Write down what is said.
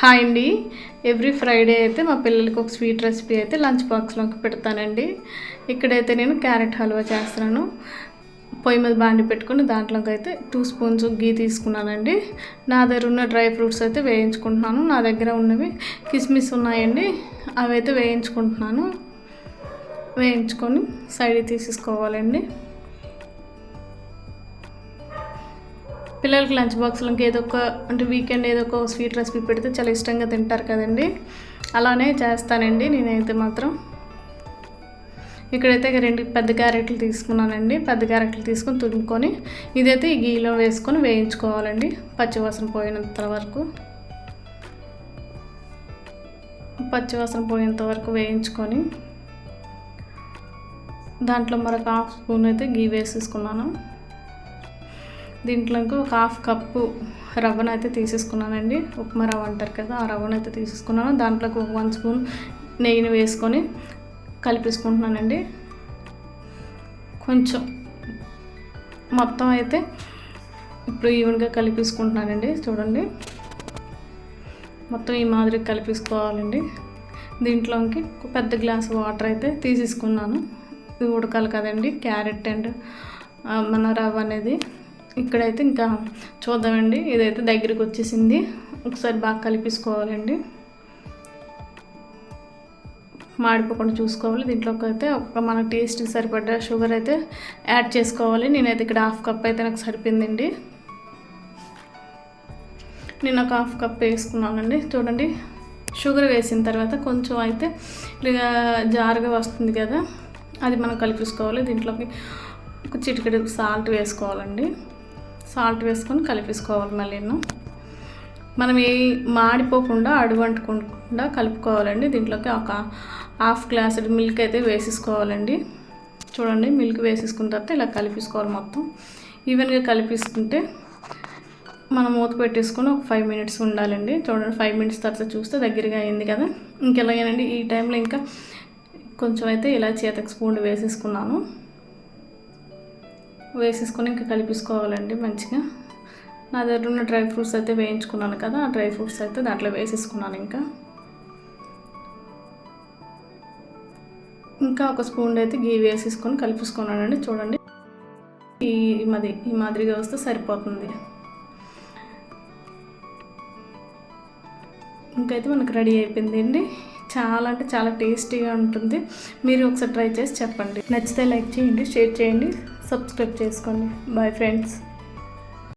Hi అండి. Every Friday అయితే మా పిల్లలకి ఒక స్వీట్ రెసిపీ అయితే లంచ్ బాక్స్లోకి పెడతానండి. ఇక్కడైతే నేను క్యారెట్ హల్వా చేస్తున్నాను. పొయ్యి మీద బాండి పెట్టుకుని దాంట్లోకి అయితే టూ స్పూన్స్ గీ తీసుకున్నానండి. నా దగ్గర ఉన్న డ్రై ఫ్రూట్స్ అయితే వేయించుకుంటున్నాను. నా దగ్గర ఉన్నవి కిస్మిస్ ఉన్నాయండి. అవి అయితే వేయించుకుంటున్నాను. వేయించుకొని సైడ్ తీసేసుకోవాలండి. పిల్లలకి లంచ్ బాక్స్లోకి ఏదో ఒక అంటే వీకెండ్ ఏదో ఒక స్వీట్ రెసిపీ పెడితే చాలా ఇష్టంగా తింటారు కదండి. అలానే చేస్తానండి నేనైతే మాత్రం. ఇక్కడైతే రెండు పెద్ద క్యారెట్లు తీసుకున్నానండి. పెద్ద క్యారెట్లు తీసుకొని తురుముకొని ఇదైతే ఈ గీలో వేసుకొని వేయించుకోవాలండి పచ్చివాసన పోయినంత వరకు. పచ్చివాసన పోయేంత వరకు వేయించుకొని దాంట్లో మరొక హాఫ్ స్పూన్ అయితే గీ వేసేసుకున్నాను. దీంట్లోకి ఒక హాఫ్ కప్పు రవ్వను అయితే తీసేసుకున్నానండి. ఉప్మా రవ్వ అంటారు కదా ఆ రవ్వను అయితే తీసేసుకున్నాను. దాంట్లోకి ఒక వన్ స్పూన్ నెయ్యిని వేసుకొని కలిపేసుకుంటున్నానండి. కొంచెం మొత్తం అయితే ఇప్పుడు ఈవెన్గా కలిపేసుకుంటున్నానండి చూడండి. మొత్తం ఈ మాదిరి కలిపేసుకోవాలండి. దీంట్లోకి ఒక పెద్ద గ్లాస్ వాటర్ అయితే తీసేసుకున్నాను. ఇది ఉడకాలి కదండి క్యారెట్ అండ్ మన రవ్వ అనేది. ఇక్కడైతే ఇంకా చూద్దామండి. ఇదైతే దగ్గరికి వచ్చేసింది. ఒకసారి బాగా కలిపేసుకోవాలండి. మాడిపోకుండా చూసుకోవాలి. దీంట్లోకి అయితే ఒక మన టేస్ట్ సరిపడ్డ షుగర్ అయితే యాడ్ చేసుకోవాలి. నేనైతే ఇక్కడ హాఫ్ కప్ అయితే నాకు సరిపోయిందండి. నేను ఒక హాఫ్ కప్ వేసుకున్నానండి. చూడండి. షుగర్ వేసిన తర్వాత కొంచెం అయితే ఇలా జారుగా వస్తుంది కదా అది మనం కలిపేసుకోవాలి. దీంట్లోకి ఒక చిటికెడు సాల్ట్ వేసుకోవాలండి. సాల్ట్ వేసుకొని కలిపేసుకోవాలి మళ్ళీ మనం ఏ మాడిపోకుండా అడుగంటుకుండా కలుపుకోవాలండి. దీంట్లోకి ఒక హాఫ్ గ్లాస్ మిల్క్ అయితే వేసేసుకోవాలండి. చూడండి మిల్క్ వేసేసుకున్న తర్వాత ఇలా కలిపేసుకోవాలి మొత్తం. ఈవెన్గా కలిపేసుకుంటే మనం మూత పెట్టేసుకొని ఒక ఫైవ్ మినిట్స్ ఉండాలండి. చూడండి ఫైవ్ మినిట్స్ తర్వాత చూస్తే దగ్గరగా అయింది కదా. ఇంకెలాగేనండి ఈ టైంలో ఇంకా కొంచెం అయితే ఇలా చేతకు స్పూన్ వేసేసుకున్నాను. వేసేసుకొని ఇంకా కలిపేసుకోవాలండి మంచిగా. నా దగ్గర ఉన్న డ్రై ఫ్రూట్స్ అయితే వేయించుకున్నాను కదా ఆ డ్రై ఫ్రూట్స్ అయితే దాంట్లో వేసేసుకున్నాను ఇంకా. ఇంకా ఒక స్పూన్ అయితే గీ వేసేసుకొని కలిపేసుకున్నానండి చూడండి. ఈ మాది ఈ మాదిరిగా వస్తే సరిపోతుంది. ఇంకైతే మనకు రెడీ అయిపోయింది అండి చాలా అంటే చాలా టేస్టీగా ఉంటుంది. మీరు ఒకసారి ట్రై చేసి చెప్పండి. నచ్చితే లైక్ చేయండి షేర్ చేయండి సబ్స్క్రైబ్ చేసుకోండి. Bye friends